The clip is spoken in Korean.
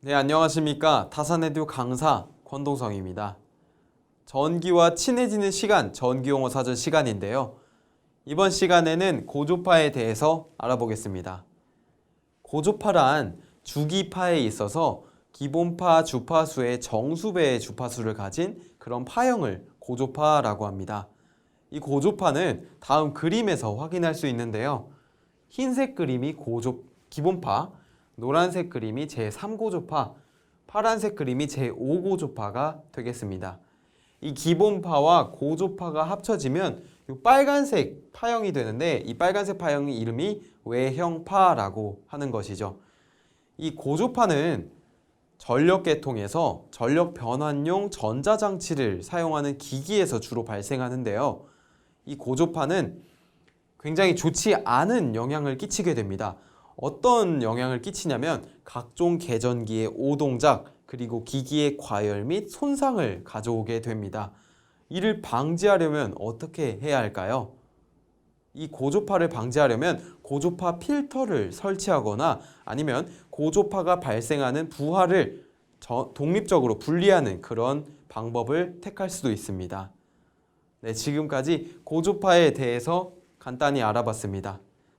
네, 안녕하십니까. 타사네듀 강사 권동성입니다. 전기와 친해지는 시간, 전기용어 사전 시간인데요. 이번 시간에는 고조파에 대해서 알아보겠습니다. 고조파란 주기파에 있어서 기본파 주파수의 정수배의 주파수를 가진 그런 파형을 고조파라고 합니다. 이 고조파는 다음 그림에서 확인할 수 있는데요. 흰색 그림이 고조 기본파, 노란색 그림이 제3고조파, 파란색 그림이 제5고조파가 되겠습니다. 이 기본파와 고조파가 합쳐지면 이 빨간색 파형이 되는데 이 빨간색 파형의 이름이 외형파라고 하는 것이죠. 이 고조파는 전력 계통에서 전력 변환용 전자장치를 사용하는 기기에서 주로 발생하는데요. 이 고조파는 굉장히 좋지 않은 영향을 끼치게 됩니다. 어떤 영향을 끼치냐면 각종 계전기의 오동작 그리고 기기의 과열 및 손상을 가져오게 됩니다. 이를 방지하려면 어떻게 해야 할까요? 이 고조파를 방지하려면 고조파 필터를 설치하거나 아니면 고조파가 발생하는 부하를 저- 독립적으로 분리하는 그런 방법을 택할 수도 있습니다. 네, 지금까지 고조파에 대해서 간단히 알아봤습니다.